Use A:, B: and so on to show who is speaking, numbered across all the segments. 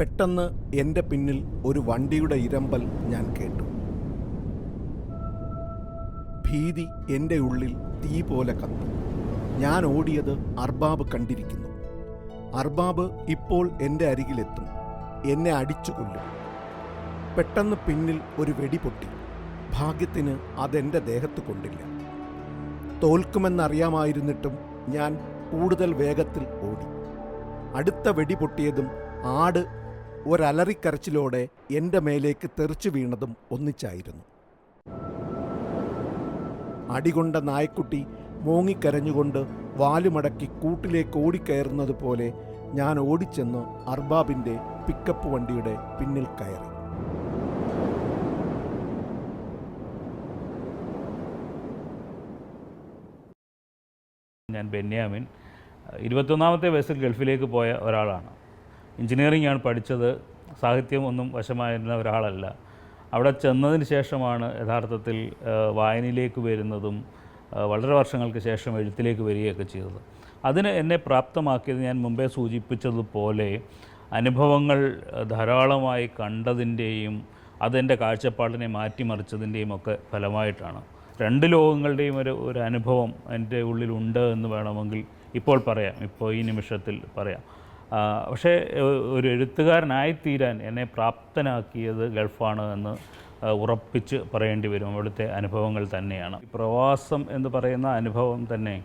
A: പെട്ടെന്ന് എന്റെ പിന്നിൽ ഒരു വണ്ടിയുടെ ഇരമ്പൽ ഞാൻ കേട്ടു. ഭീതി എന്റെ ഉള്ളിൽ തീ പോലെ കത്തി. ഞാൻ ഓടിയത് അർബാബ് കണ്ടിരിക്കുന്നു. അർബാബ് ഇപ്പോൾ എന്റെ അരികിലെത്തും. എന്നെ അടിച്ചു കൊല്ലും. പെട്ടെന്ന് പിന്നിൽ ഒരു വെടി പൊട്ടി. ഭാഗ്യത്തിന് അതെന്റെ ദേഹത്ത് കൊണ്ടില്ല. തോൽക്കുമെന്നറിയാമായിരുന്നിട്ടും ഞാൻ കൂടുതൽ വേഗത്തിൽ ഓടി. അടുത്ത വെടി പൊട്ടിയതും ആട് ഒരലറിക്കരച്ചിലോടെ എന്റെ മേലേക്ക് തെറിച്ചു വീണതും ഒന്നിച്ചായിരുന്നു. അടികൊണ്ട നായ്ക്കുട്ടി മോങ്ങിക്കരഞ്ഞുകൊണ്ട് വാലുമടക്കി കൂട്ടിലേക്ക് ഓടിക്കയറുന്നതുപോലെ ഞാൻ ഓടിച്ചെന്ന് അർബാബിന്റെ പിക്കപ്പ് വണ്ടിയുടെ പിന്നിൽ കയറി.
B: ഞാൻ ബെന്യാമിൻ. ഇരുപത്തൊന്നാമത്തെ വയസ്സിൽ ഗൾഫിലേക്ക് പോയ ഒരാളാണ്. എഞ്ചിനീയറിംഗ് ആണ് പഠിച്ചത്. സാഹിത്യം ഒന്നും വശമായിരുന്ന ഒരാളല്ല. അവിടെ ചെന്നതിന് ശേഷമാണ് യഥാർത്ഥത്തിൽ വായനയിലേക്ക് വരുന്നതും വളരെ വർഷങ്ങൾക്ക് ശേഷം എഴുത്തിലേക്ക് വരികയൊക്കെ ചെയ്തത്. അതിന് എന്നെ പ്രാപ്തമാക്കിയത് ഞാൻ മുമ്പേ സൂചിപ്പിച്ചതുപോലെ അനുഭവങ്ങൾ ധാരാളമായി കണ്ടതിന്റെയും അതെന്റെ കാഴ്ചപ്പാടിനെ മാറ്റിമറിച്ചതിന്റെയും ഒക്കെ ഫലമായിട്ടാണ്. രണ്ട് ലോകങ്ങളുടെയും ഒരു ഒരു അനുഭവം എന്റെ ഉള്ളിലുണ്ട് എന്ന് വേണമെങ്കിൽ ഇപ്പോൾ പറയാം. ഇപ്പോൾ ഈ നിമിഷത്തിൽ പറയാം. പക്ഷേ ഒരു എഴുത്തുകാരനായിത്തീരാൻ എന്നെ പ്രാപ്തനാക്കിയത് ഗൾഫാണ് എന്ന് ഉറപ്പിച്ച് പറയേണ്ടി വരും. അവിടുത്തെ അനുഭവങ്ങൾ തന്നെയാണ്. പ്രവാസം എന്ന് പറയുന്ന അനുഭവം തന്നെ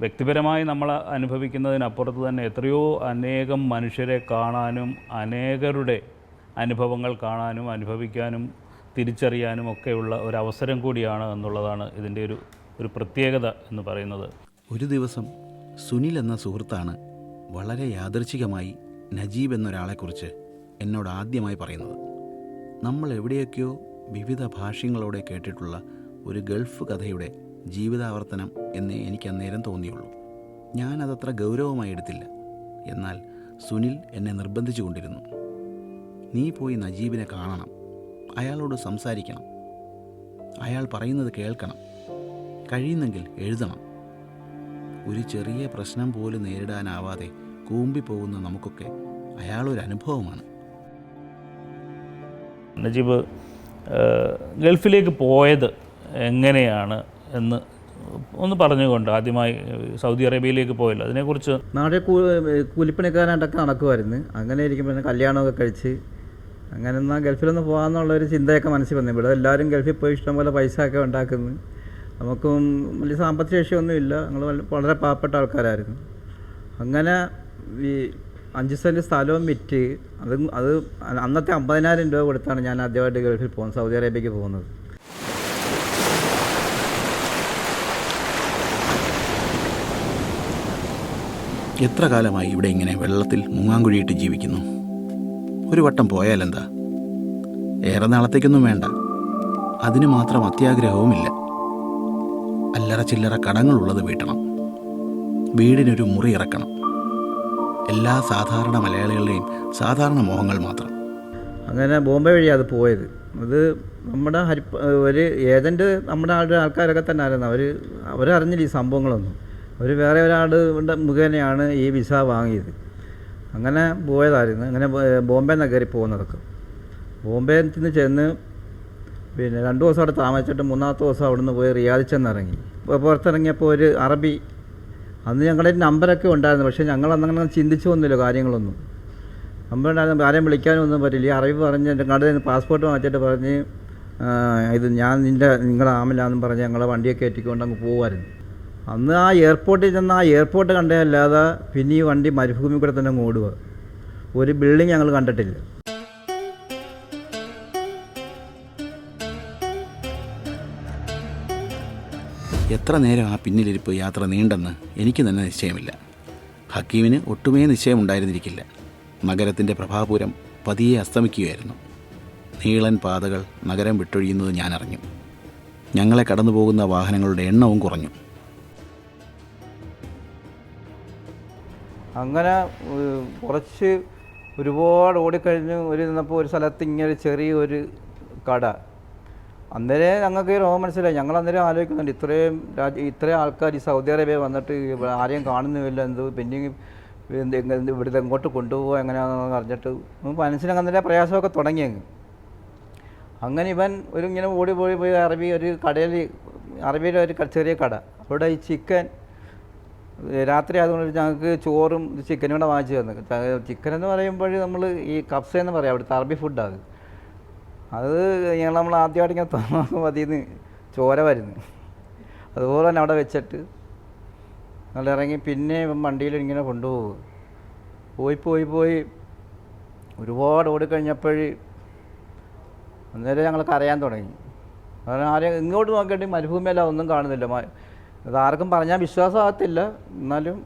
B: വ്യക്തിപരമായി നമ്മൾ അനുഭവിക്കുന്നതിനപ്പുറത്ത് തന്നെ എത്രയോ അനേകം മനുഷ്യരെ കാണാനും അനേകരുടെ അനുഭവങ്ങൾ കാണാനും അനുഭവിക്കാനും തിരിച്ചറിയാനും ഒക്കെയുള്ള ഒരു അവസരം കൂടിയാണ് എന്നുള്ളതാണ് ഇതിന്റെ ഒരു ഒരു പ്രത്യേകത എന്ന് പറയുന്നത്.
C: ഒരു ദിവസം സുനിൽ എന്ന സുഹൃത്താണ് വളരെ യാദൃച്ഛികമായി നജീബ് എന്നൊരാളെക്കുറിച്ച് എന്നോട് ആദ്യമായി പറയുന്നത്. നമ്മൾ എവിടെയൊക്കെയോ വിവിധ ഭാഷ്യങ്ങളോടെ കേട്ടിട്ടുള്ള ഒരു ഗൾഫ് കഥയുടെ ജീവിതാവർത്തനം എന്നേ എനിക്ക് അന്നേരം തോന്നിയുള്ളൂ. ഞാനതത്ര ഗൗരവമായി എടുത്തില്ല. എന്നാൽ സുനിൽ എന്നെ നിർബന്ധിച്ചു കൊണ്ടിരുന്നു. നീ പോയി നജീബിനെ കാണണം. അയാളോട് സംസാരിക്കണം. അയാൾ പറയുന്നത് കേൾക്കണം. കഴിയുന്നെങ്കിൽ എഴുതണം. ഒരു ചെറിയ പ്രശ്നം പോലും നേരിടാനാവാതെ കൂമ്പിപ്പോകുന്ന നമുക്കൊക്കെ അയാളൊരു അനുഭവമാണ്.
B: നജീബ് ഗൾഫിലേക്ക് പോയത് എങ്ങനെയാണ് എന്ന് ഒന്ന് പറഞ്ഞുകൊണ്ട് ആദ്യമായി സൗദി അറേബ്യയിലേക്ക് പോയല്ലോ. അതിനെക്കുറിച്ച്
D: നാളെ കൂലിപ്പണിക്കാരായിട്ടൊക്കെ നടക്കുമായിരുന്നു. അങ്ങനെ ഇരിക്കുമ്പോൾ കല്യാണമൊക്കെ കഴിച്ച് അങ്ങനെ എന്നാൽ ഗൾഫിലൊന്ന് പോകാമെന്നുള്ളൊരു ചിന്തയൊക്കെ മനസ്സിൽ വന്നു. ഇവിടെ എല്ലാവരും ഗൾഫിൽ പോയി ഇഷ്ടംപോലെ പൈസ ഒക്കെ ഉണ്ടാക്കുന്നു. നമുക്കും വലിയ സാമ്പത്തിക ശേഷിയൊന്നുമില്ല ഞങ്ങൾ വളരെ പാവപ്പെട്ട ആൾക്കാരായിരുന്നു. അങ്ങനെ ഈ അഞ്ച് സെന്റ് സ്ഥലവും വിറ്റ് അത് അത് അന്നത്തെ അമ്പതിനായിരം രൂപ കൊടുത്താണ് ഞാൻ ആദ്യമായിട്ട് ഗൾഫിൽ പോകുന്നത് സൗദി അറേബ്യക്ക് പോകുന്നത്.
C: എത്ര കാലമായി ഇവിടെ ഇങ്ങനെ വെള്ളത്തിൽ മുങ്ങാങ്കുഴിയിട്ട് ജീവിക്കുന്നു? ഒരു വട്ടം പോയാലെന്താ? ഏറെ നാളത്തേക്കൊന്നും വേണ്ട. അതിന് മാത്രം അത്യാഗ്രഹവുമില്ല. അല്ലറ ചില്ലറ കടങ്ങളുള്ളത് വീട്ടണം. വീടിനൊരു മുറി ഇറക്കണം. എല്ലാ സാധാരണ മലയാളികളുടെയും സാധാരണ മോഹങ്ങൾ മാത്രം.
D: അങ്ങനെ ബോംബെ വഴി അത് പോയത്. അത് നമ്മുടെ ഹരി ഒരു ഏജന്റ് നമ്മുടെ ആളുടെ ആൾക്കാരൊക്കെ തന്നെ ആയിരുന്നു. അവർ അവരറിഞ്ഞില്ല ഈ സംഭവങ്ങളൊന്നും. അവർ വേറെ ഒരാളുടെ മുഖേനയാണ് ഈ വിസ വാങ്ങിയത്. അങ്ങനെ പോയതായിരുന്നു. അങ്ങനെ ബോംബെ നഗരി പോകുന്നതൊക്കെ. ബോംബെ നിന്ന് ചെന്ന് പിന്നെ രണ്ട് ദിവസം അവിടെ താമസിച്ചിട്ട് മൂന്നാമത്തെ ദിവസം അവിടുന്ന് പോയി റിയാദിൽ ചെന്നിറങ്ങി പുറത്തിറങ്ങിയപ്പോൾ ഒരു അറബി അന്ന് ഞങ്ങളുടെ നമ്പറൊക്കെ ഉണ്ടായിരുന്നു പക്ഷേ ഞങ്ങൾ അന്നങ്ങനെ ചിന്തിച്ചു വന്നില്ല കാര്യങ്ങളൊന്നും. നമ്പർ ഉണ്ടായിരുന്നു ആരെയും വിളിക്കാനും ഒന്നും പറ്റില്ല. ഈ അറബി പറഞ്ഞ് എന്റെ നിന്ന് പാസ്പോർട്ട് വാങ്ങിച്ചിട്ട് പറഞ്ഞ് ഇത് ഞാൻ നിന്റെ നിങ്ങളുടെ ആമില്ലാന്നും പറഞ്ഞ് ഞങ്ങളെ വണ്ടിയൊക്കെ ഏറ്റിക്കൊണ്ട് അങ്ങ് പോകുമായിരുന്നു അന്ന് ആ എയർപോർട്ടിൽ ചെന്ന് ആ എയർപോർട്ട് കണ്ടതല്ലാതെ പിന്നെ ഈ വണ്ടി മരുഭൂമി കൂടെ തന്നെ ഓടുക. ഒരു ബിൽഡിംഗ് ഞങ്ങൾ കണ്ടിട്ടില്ല.
C: എത്ര നേരം ആ പിന്നിലിരിപ്പ് യാത്ര നീണ്ടെന്ന് എനിക്ക് തന്നെ നിശ്ചയമില്ല. ഹക്കീമിന് ഒട്ടുമേ നിശ്ചയമുണ്ടായിരുന്നിരിക്കില്ല. നഗരത്തിന്റെ പ്രഭാപൂരം പതിയെ അസ്തമിക്കുകയായിരുന്നു. നീളൻ പാതകൾ നഗരം വിട്ടൊഴിയുന്നത് ഞാനറിഞ്ഞു. ഞങ്ങളെ കടന്നു പോകുന്ന വാഹനങ്ങളുടെ എണ്ണവും കുറഞ്ഞു.
D: അങ്ങനെ കുറച്ച് ഒരുപാട് ഓടിക്കഴിഞ്ഞ് ഒരു നിന്നപ്പോൾ ഒരു സ്ഥലത്ത് ഇങ്ങനെ ചെറിയൊരു കട. അന്നേരം ഞങ്ങൾക്ക് ഈ രോഗം മനസ്സിലായി. ഞങ്ങൾ അന്നേരം ആലോചിക്കുന്നുണ്ട് ഇത്രയും രാജ്യ ഇത്രയും ആൾക്കാർ ഈ സൗദി അറേബ്യ വന്നിട്ട് ആരെയും കാണുന്നുമില്ല എന്ത് എങ്ങ- ഇവിടുത്തെ എങ്ങോട്ട് കൊണ്ടുപോകുക എങ്ങനെയാണെന്ന് അറിഞ്ഞിട്ട് മനസ്സിനങ്ങനെ പ്രയാസമൊക്കെ തുടങ്ങി അങ്ങ്. അങ്ങനെ ഇവൻ ഒരു ഇങ്ങനെ ഓടി പോയി പോയി അറബി ഒരു കടയിൽ അറബിയിലെ ഒരു ചെറിയ കട. അവിടെ ഈ ചിക്കൻ രാത്രി ആയതുകൊണ്ട് ഞങ്ങൾക്ക് ചോറും ചിക്കനും കൂടെ വാങ്ങിച്ചു തന്നു. ചിക്കൻ എന്ന് പറയുമ്പോൾ നമ്മൾ ഈ കപ്സ എന്ന് പറയാം അവിടുത്തെ അറബി ഫുഡാണ് അത് അത് ഞങ്ങൾ നമ്മൾ ആദ്യമായിട്ട് ഇങ്ങനെ തോന്നുമ്പോൾ അതിൽ നിന്ന് ചോര വരുന്നു. അതുപോലെ തന്നെ അവിടെ വെച്ചിട്ട് നല്ല ഇറങ്ങി പിന്നെ വണ്ടിയിൽ ഇങ്ങനെ കൊണ്ടുപോകും. പോയി പോയി പോയി ഒരുപാട് ഓടിക്കഴിഞ്ഞപ്പോൾ അന്നേരം ഞങ്ങൾക്ക് അറിയാൻ തുടങ്ങി. കാരണം ആരെയും ഇങ്ങോട്ട് നോക്കിയിട്ട് മരുഭൂമിയല്ല ഒന്നും കാണുന്നില്ല. ഇത് ആർക്കും പറഞ്ഞാൽ വിശ്വാസമാകത്തില്ല എന്നാലും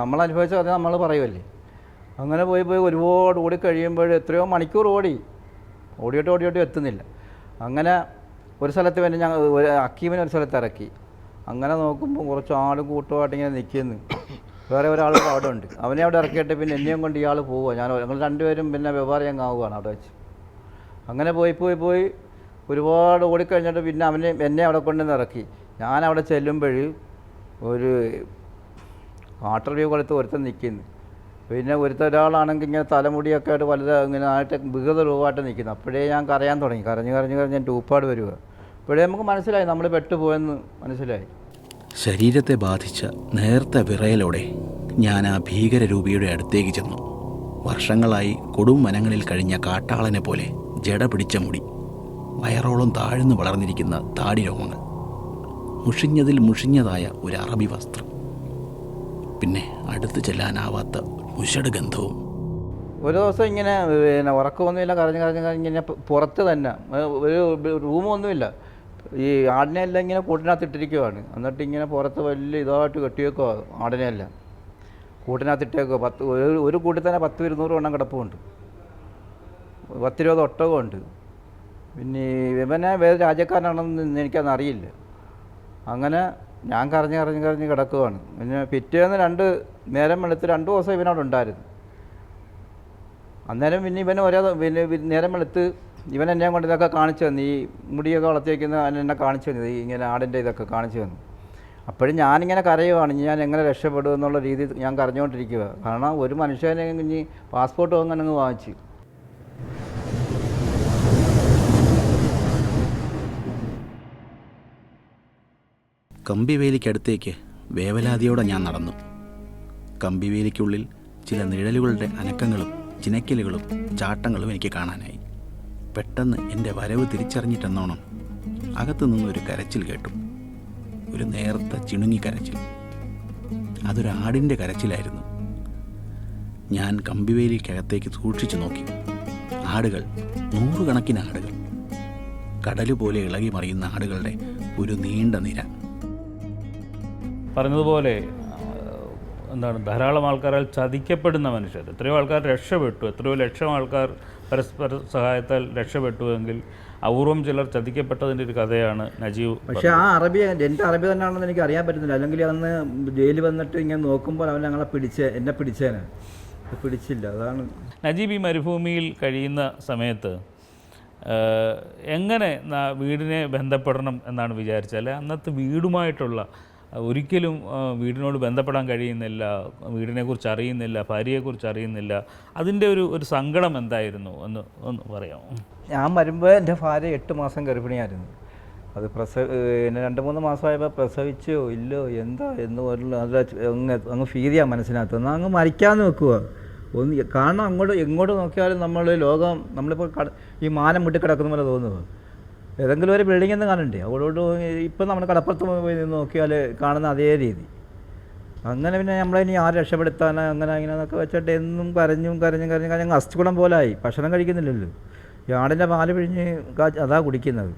D: നമ്മൾ അനുഭവിച്ച കഥ നമ്മൾ പറയുമല്ലേ അങ്ങനെ പോയി പോയി ഒരുപാട് ഓടി കഴിയുമ്പോൾ എത്രയോ മണിക്കൂർ ഓടി. ഓടിയിട്ട് ഓടിയോട്ട് എത്തുന്നില്ല. അങ്ങനെ ഒരു സ്ഥലത്ത് പിന്നെ ഞങ്ങൾ ഒരു അക്കീമിനെ ഒരു സ്ഥലത്ത് ഇറക്കി. അങ്ങനെ നോക്കുമ്പോൾ കുറച്ച് ആളും കൂട്ടുമായിട്ട് ഇങ്ങനെ നിൽക്കുന്നു വേറെ ഒരാൾ അവിടെ ഉണ്ട്. അവനെ അവിടെ ഇറക്കിയിട്ട് പിന്നെ എന്നെയും കൊണ്ട് ഇയാൾ പോവുക ഞാൻ ഞങ്ങൾ രണ്ടുപേരും പിന്നെ വ്യവഹാരം ആവുകയാണ് അവിടെ വെച്ച്. അങ്ങനെ പോയി പോയി പോയി ഒരുപാട് ഓടിക്കഴിഞ്ഞിട്ട് പിന്നെ അവനെ എന്നെ അവിടെ കൊണ്ടുവന്ന് ഇറക്കി. ഞാൻ അവിടെ ചെല്ലുമ്പോൾ ഒരു വാട്ടർ വ്യൂ കൊടുത്ത് ഒരുത്തൻ നിൽക്കുന്നു പിന്നെ ഒരുത്തൊരാളാണെങ്കിൽ ഇങ്ങനെ തലമുടിയൊക്കെ ആയിട്ട് വലുത് ഇങ്ങനെ ആയിട്ട് വികൃത രൂപമായിട്ട് നിൽക്കുന്നു. അപ്പോഴേ ഞാൻ കരയാൻ തുടങ്ങി. കരഞ്ഞ് കരഞ്ഞ് കരഞ്ഞ് ഞാൻ ടൂപ്പാട് വരിക. അപ്പോഴേ നമുക്ക് മനസ്സിലായി നമ്മൾ പെട്ടുപോയെന്ന് മനസ്സിലായി.
C: ശരീരത്തെ ബാധിച്ച നേർത്ത വിറയലോടെ ഞാൻ ആ ഭീകരരൂപിയുടെ അടുത്തേക്ക് ചെന്നു. വർഷങ്ങളായി കൊടും വനങ്ങളിൽ കഴിഞ്ഞ കാട്ടാളനെ പോലെ ജട പിടിച്ച മുടി വയറോളം താഴ്ന്നു വളർന്നിരിക്കുന്ന താടി രോമങ്ങൾ മുഷിഞ്ഞതിൽ മുഷിഞ്ഞതായ ഒരു അറബി വസ്ത്രം. പിന്നെ അടുത്ത് ചെല്ലാനാവാത്ത മുഷട് ഗന്ധവും
D: ഒരു ദിവസം ഇങ്ങനെ പിന്നെ ഉറക്കമൊന്നുമില്ല കരഞ്ഞ് കരഞ്ഞ് കരഞ്ഞ് ഇങ്ങനെ പുറത്ത് തന്നെ. ഒരു റൂമൊന്നുമില്ല. ഈ ആടിനെ എല്ലാം ഇങ്ങനെ കൂട്ടിനകത്ത് ഇട്ടിരിക്കുവാണ്. എന്നിട്ട് ഇങ്ങനെ പുറത്ത് വലിയ ഇതായിട്ട് കെട്ടിയേക്കോ ആടിനെ എല്ലാം കൂട്ടിനകത്ത് ഇട്ടേക്കോ പത്ത് ഒരു ഒരു കൂട്ടിൽ തന്നെ പത്ത് ഇരുന്നൂറ് എണ്ണം കിടപ്പുണ്ട്. പത്തിരുപത് ഒട്ടകമുണ്ട്. പിന്നെ ഇവനെ വേറെ രാജ്യക്കാരനാണെന്ന് എനിക്കന്ന് അറിയില്ല അങ്ങനെ ഞാൻ കരഞ്ഞ് കരഞ്ഞ് കരഞ്ഞ് കിടക്കുവാണ്. പിന്നെ പിറ്റേന്ന് രണ്ട് നേരം വെളുത്ത് രണ്ട് ദിവസം ഇവനവിടെ ഉണ്ടായിരുന്നു. അന്നേരം പിന്നെ ഇവൻ ഒരേ പിന്നെ നേരം വെളുത്ത് ഇവൻ എന്നെ കൊണ്ട് ഇതൊക്കെ കാണിച്ചു തന്നു. ഈ മുടിയൊക്കെ വളർത്തിയേക്കുന്ന എന്നെ കാണിച്ചു തന്നു. ഈ ഇങ്ങനെ ആടിന്റെ ഇതൊക്കെ കാണിച്ചു തന്നു. അപ്പോഴും ഞാനിങ്ങനെ കരയുവാണ്. ഞാൻ എങ്ങനെ രക്ഷപ്പെടും എന്നുള്ള രീതിയിൽ ഞാൻ കരഞ്ഞുകൊണ്ടിരിക്കുക കാരണം ഒരു മനുഷ്യനെ ഇനി പാസ്പോർട്ട് അങ്ങനെ അങ്ങ് വാങ്ങിച്ചു.
C: കമ്പിവേലിക്കടുത്തേക്ക് വേവലാതിയോടെ ഞാൻ നടന്നു. കമ്പിവേലിക്കുള്ളിൽ ചില നിഴലുകളുടെ അനക്കങ്ങളും ചിനക്കലുകളും ചാട്ടങ്ങളും എനിക്ക് കാണാനായി. പെട്ടെന്ന് എന്റെ വരവ് തിരിച്ചറിഞ്ഞിട്ടെന്നോണം അകത്തു നിന്നൊരു കരച്ചിൽ കേട്ടു. ഒരു നേർത്ത ചിണുങ്ങി കരച്ചിൽ. അതൊരു ആടിന്റെ കരച്ചിലായിരുന്നു. ഞാൻ കമ്പിവേലിക്കകത്തേക്ക് സൂക്ഷിച്ചു നോക്കി. ആടുകൾ നൂറുകണക്കിന് ആടുകൾ. കടലുപോലെ ഇളകി മറിയുന്ന ആടുകളുടെ ഒരു നീണ്ട നിര.
B: പറഞ്ഞതുപോലെ എന്താണ് ധാരാളം ആൾക്കാരാൽ ചതിക്കപ്പെടുന്ന മനുഷ്യർ. എത്രയോ ആൾക്കാർ രക്ഷപ്പെട്ടു എത്രയോ ലക്ഷം ആൾക്കാർ പരസ്പര സഹായത്താൽ രക്ഷപ്പെട്ടു എങ്കിൽ അപൂർവം ചിലർ ചതിക്കപ്പെട്ടതിന്റെ ഒരു കഥയാണ് നജീവ്
D: പക്ഷേ ആ അറബി എന്റെ അറബി തന്നെയാണെന്ന് എനിക്ക് അറിയാൻ പറ്റുന്നില്ല. അല്ലെങ്കിൽ അന്ന് ജയിലിൽ വന്നിട്ട് ഇങ്ങനെ നോക്കുമ്പോൾ അവൻ ഞങ്ങളെ പിടിച്ച് എന്നെ പിടിച്ചേനെ. പിടിച്ചില്ല അതാണ്.
B: നജീബ് ഈ മരുഭൂമിയിൽ കഴിയുന്ന സമയത്ത് എങ്ങനെ വീടിനെ ബന്ധപ്പെടണം എന്നാണ് വിചാരിച്ചാൽ അന്നത്തെ വീടുമായിട്ടുള്ള ഒരിക്കലും വീടിനോട് ബന്ധപ്പെടാൻ കഴിയുന്നില്ല വീടിനെക്കുറിച്ച് അറിയുന്നില്ല ഭാര്യയെക്കുറിച്ച് അറിയുന്നില്ല. അതിന്റെ ഒരു ഒരു സങ്കടം എന്തായിരുന്നു എന്ന് ഒന്ന് പറയാമോ?
D: ഞാൻ വരുമ്പോൾ എന്റെ ഭാര്യ എട്ട് മാസം ഗർഭിണിയായിരുന്നു. അത് പ്രസവ രണ്ട് മൂന്ന് മാസമായപ്പോൾ പ്രസവിച്ചോ ഇല്ലോ എന്താ എന്ന് അത് അങ്ങ് അങ്ങ് ഫീൽ ചെയ്യാം മനസ്സിനകത്ത്. എന്നാൽ അങ്ങ് മരിക്കാമെന്ന് വെക്കുക ഒന്ന് കാരണം അങ്ങോട്ട് എങ്ങോട്ട് നോക്കിയാലും നമ്മൾ ലോകം നമ്മളിപ്പോൾ ഈ മാനം മുട്ടി കിടക്കുന്ന പോലെ തോന്നുക ഏതെങ്കിലും ഒരു ബിൽഡിംഗ് എന്ന് കാണണ്ടേ? അവളോട് ഇപ്പം നമ്മൾ കടപ്പുറത്ത് പോയി നിന്ന് നോക്കിയാൽ കാണുന്ന അതേ രീതി. അങ്ങനെ പിന്നെ നമ്മളെ ഇനി ആര് രക്ഷപ്പെടുത്താൻ അങ്ങനെ ഇങ്ങനെയൊക്കെ വെച്ചിട്ട് എന്നും കരഞ്ഞും കരഞ്ഞും കരഞ്ഞും കരഞ്ഞും അസ്ഥികുളം ആയി. ഭക്ഷണം കഴിക്കുന്നില്ലല്ലോ. ഈ ആടിന്റെ പാൽ പിഴിഞ്ഞ് അതാ കുടിക്കുന്നത്.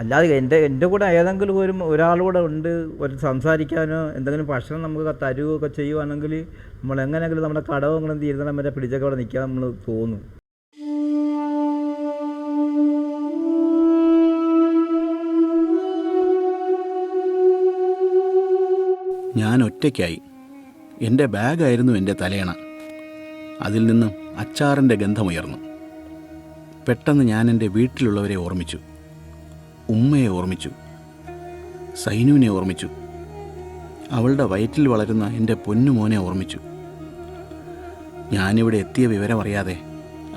D: അല്ലാതെ എന്റെ എന്റെ കൂടെ ഏതെങ്കിലും ഒരു ഒരാളുകൂടെ ഉണ്ട് ഒരു സംസാരിക്കാനോ എന്തെങ്കിലും ഭക്ഷണം നമുക്ക് തരുകയോ ചെയ്യുവാണെങ്കിൽ നമ്മൾ എങ്ങനെയെങ്കിലും നമ്മുടെ കടവങ്ങളും തീരുന്ന വരെ പിടിച്ചൊക്കെ അവിടെ നിൽക്കാൻ നമ്മൾ തോന്നും.
C: ഞാൻ ഒറ്റയ്ക്കായി. എന്റെ ബാഗായിരുന്നു എന്റെ തലയണ. അതിൽ നിന്നും അച്ചാറിന്റെ ഗന്ധമുയർന്നു. പെട്ടെന്ന് ഞാൻ എന്റെ വീട്ടിലുള്ളവരെ ഓർമ്മിച്ചു. ഉമ്മയെ ഓർമ്മിച്ചു. സൈനുവിനെ ഓർമ്മിച്ചു. അവളുടെ വയറ്റിൽ വളരുന്ന എന്റെ പൊന്നുമോനെ ഓർമ്മിച്ചു. ഞാനിവിടെ എത്തിയ വിവരം അറിയാതെ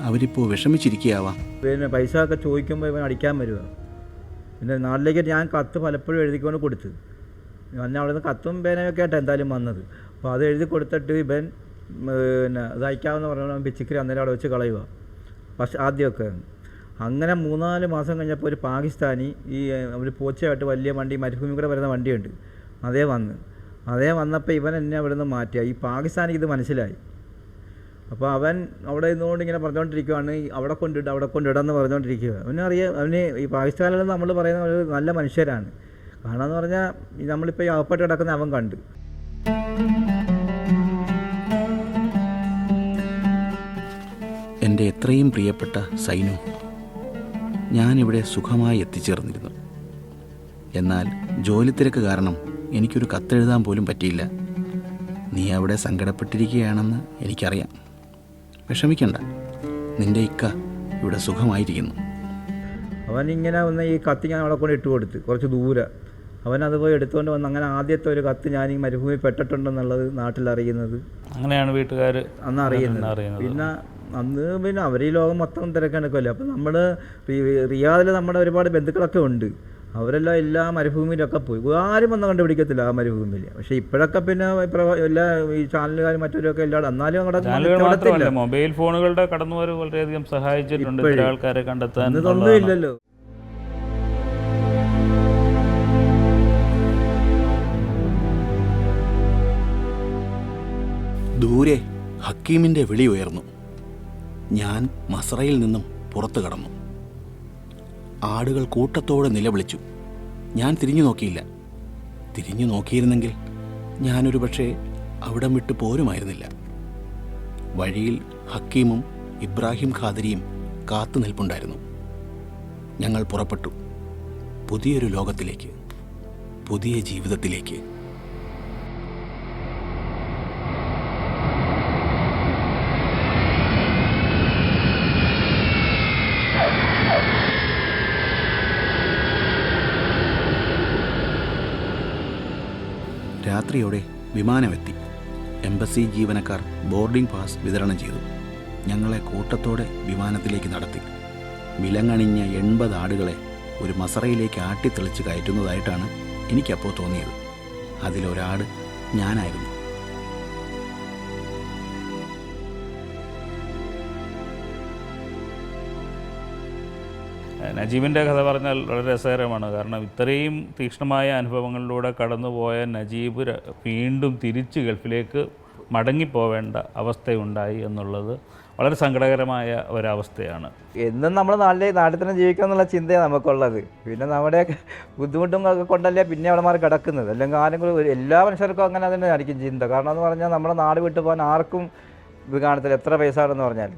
C: അവരിപ്പോൾ വിഷമിച്ചിരിക്കുകയാവാം.
D: പിന്നെ പൈസ ഒക്കെ ചോദിക്കുമ്പോൾ ഇവൻ അടിക്കാൻ വരുക പിന്നെ നാട്ടിലേക്ക് ഞാൻ കത്ത് പലപ്പോഴും എഴുതിക്കൊണ്ട് കൊടുത്തു. ഞാൻ അവിടെ നിന്ന് കത്തും പേനയൊക്കെ ആയിട്ട് എന്തായാലും വന്നത്. അപ്പോൾ അത് എഴുതി കൊടുത്തിട്ട് ഇവൻ പിന്നെ ഇതയക്കാമെന്ന് പറഞ്ഞാൽ ബിച്ചിക്കരി അന്നേരം അവിടെ വെച്ച് കളയുക. പക്ഷെ ആദ്യമൊക്കെ. അങ്ങനെ മൂന്നാൽ മാസം കഴിഞ്ഞപ്പോൾ ഒരു പാകിസ്ഥാനി ഈ ഒരു പോച്ചയായിട്ട് വലിയ വണ്ടി മരുഭൂമി കൂടെ വരുന്ന വണ്ടിയുണ്ട്. അതേ വന്ന്. അതേ വന്നപ്പോൾ ഇവൻ എന്നെ അവിടെ നിന്ന് മാറ്റിയ ഈ പാകിസ്ഥാനിക്ക് ഇത് മനസ്സിലായി. അപ്പോൾ അവൻ അവിടെ നിന്നുകൊണ്ട് ഇങ്ങനെ പറഞ്ഞുകൊണ്ടിരിക്കുകയാണ് അവിടെ കൊണ്ടിട്ട് അവിടെ കൊണ്ടിടാന്ന് പറഞ്ഞുകൊണ്ടിരിക്കുക അവനറിയാം അവന് ഈ പാകിസ്ഥാനിൽ നമ്മൾ പറയുന്ന ഒരു നല്ല മനുഷ്യരാണ്. കാരണം എന്ന് പറഞ്ഞാൽ നമ്മളിപ്പോൾ ഈ അകപ്പെട്ട് കിടക്കുന്ന അവൻ കണ്ട്.
C: എന്റെ എത്രയും പ്രിയപ്പെട്ട സൈനു ഞാനിവിടെ സുഖമായി എത്തിച്ചേർന്നിരുന്നു. എന്നാൽ ജോലി തിരക്ക് കാരണം എനിക്കൊരു കത്തെഴുതാൻ പോലും പറ്റിയില്ല. നീ അവിടെ സങ്കടപ്പെട്ടിരിക്കുകയാണെന്ന് എനിക്കറിയാം. വിഷമിക്കണ്ട നിന്റെ ഇക്ക ഇവിടെ സുഖമായിരിക്കുന്നു.
D: അവൻ ഇങ്ങനെ ഒന്ന് ഈ കത്തി ഞാൻ അവിടെ കൊണ്ട് ഇട്ട് കൊടുത്ത് കുറച്ച് ദൂരെ. അവൻ അത് പോയി എടുത്തുകൊണ്ട് വന്ന് അങ്ങനെ ആദ്യത്തെ ഒരു കത്ത് ഞാൻ ഈ മരുഭൂമി പെട്ടിട്ടുണ്ടെന്നുള്ളത് നാട്ടിൽ അറിയുന്നത്
B: അങ്ങനെയാണ് വീട്ടുകാർ
D: അന്ന് അറിയുന്നത്. പിന്നെ അന്ന് പിന്നെ അവർ ഈ ലോകം മൊത്തം തിരക്കെടുക്കുമല്ലോ അപ്പം നമ്മൾ റിയാദിൽ നമ്മുടെ ഒരുപാട് ബന്ധുക്കളൊക്കെ ഉണ്ട്. അവരെല്ലാം എല്ലാ മരുഭൂമിയിലൊക്കെ പോയി. ആരും വന്ന് കണ്ടുപിടിക്കത്തില്ല ആ മരുഭൂമിയിൽ പക്ഷേ ഇപ്പോഴൊക്കെ പിന്നെ എല്ലാ ഈ ചാനലുകാരും മറ്റൊരൊക്കെ എല്ലാവരും എന്നാലും അങ്ങോട്ട്
B: മൊബൈൽ ഫോണുകളുടെ കടന്നുവരവ് വളരെയധികം സഹായിച്ചിട്ടുണ്ട് ആൾക്കാരെ കണ്ടെത്താൻ
D: ഇല്ലല്ലോ.
C: ദൂരെ ഹക്കീമിന്റെ വിളി ഉയർന്നു. ഞാൻ മസറയിൽ നിന്നും പുറത്തു കടന്നു. ആടുകൾ കൂട്ടത്തോടെ നിലവിളിച്ചു. ഞാൻ തിരിഞ്ഞു നോക്കിയില്ല. തിരിഞ്ഞു നോക്കിയിരുന്നെങ്കിൽ ഞാനൊരു പക്ഷേ അവിടം വിട്ടു പോരുമായിരുന്നില്ല. വഴിയിൽ ഹക്കീമും ഇബ്രാഹിം ഖാദരിയും കാത്തു നിൽപ്പുണ്ടായിരുന്നു. ഞങ്ങൾ പുറപ്പെട്ടു. പുതിയൊരു ലോകത്തിലേക്ക് പുതിയ ജീവിതത്തിലേക്ക്. രാത്രിയോടെ വിമാനമെത്തി. എംബസി ജീവനക്കാർ ബോർഡിംഗ് പാസ് വിതരണം ചെയ്തു. ഞങ്ങളെ കൂട്ടത്തോടെ വിമാനത്തിലേക്ക് നടത്തി. വിലങ്ങണിഞ്ഞ എൺപത് ആടുകളെ ഒരു മസറയിലേക്ക് ആട്ടിത്തെളിച്ച് കയറ്റുന്നതായിട്ടാണ് എനിക്കപ്പോൾ തോന്നിയത്. അതിലൊരാട് ഞാനായിരുന്നു.
B: നജീബിന്റെ കഥ പറഞ്ഞാൽ വളരെ രസകരമാണ്. കാരണം ഇത്രയും തീക്ഷ്ണമായ അനുഭവങ്ങളിലൂടെ കടന്നുപോയ നജീബ് വീണ്ടും തിരിച്ച് ഗൾഫിലേക്ക് മടങ്ങിപ്പോവേണ്ട അവസ്ഥയുണ്ടായി എന്നുള്ളത് വളരെ സങ്കടകരമായ ഒരവസ്ഥയാണ്.
D: എന്നും നമ്മൾ നാട്ടിലെ നാട്ടിൽ തന്നെ ജീവിക്കണം എന്നുള്ള ചിന്തയാണ് നമുക്കുള്ളത്. പിന്നെ നമ്മുടെ ബുദ്ധിമുട്ടും കൊണ്ടല്ലേ പിന്നെ അവിടെ മാറി കിടക്കുന്നത്. അല്ലെങ്കിൽ ആരെങ്കിലും എല്ലാ മനുഷ്യർക്കും അങ്ങനെ തന്നെ ആയിരിക്കും ചിന്ത. കാരണം എന്ന് പറഞ്ഞാൽ നമ്മുടെ നാട് വിട്ടു പോകാൻ ആർക്കും ഇത് കാണത്തില്ല. എത്ര പൈസ ആണെന്ന് പറഞ്ഞാൽ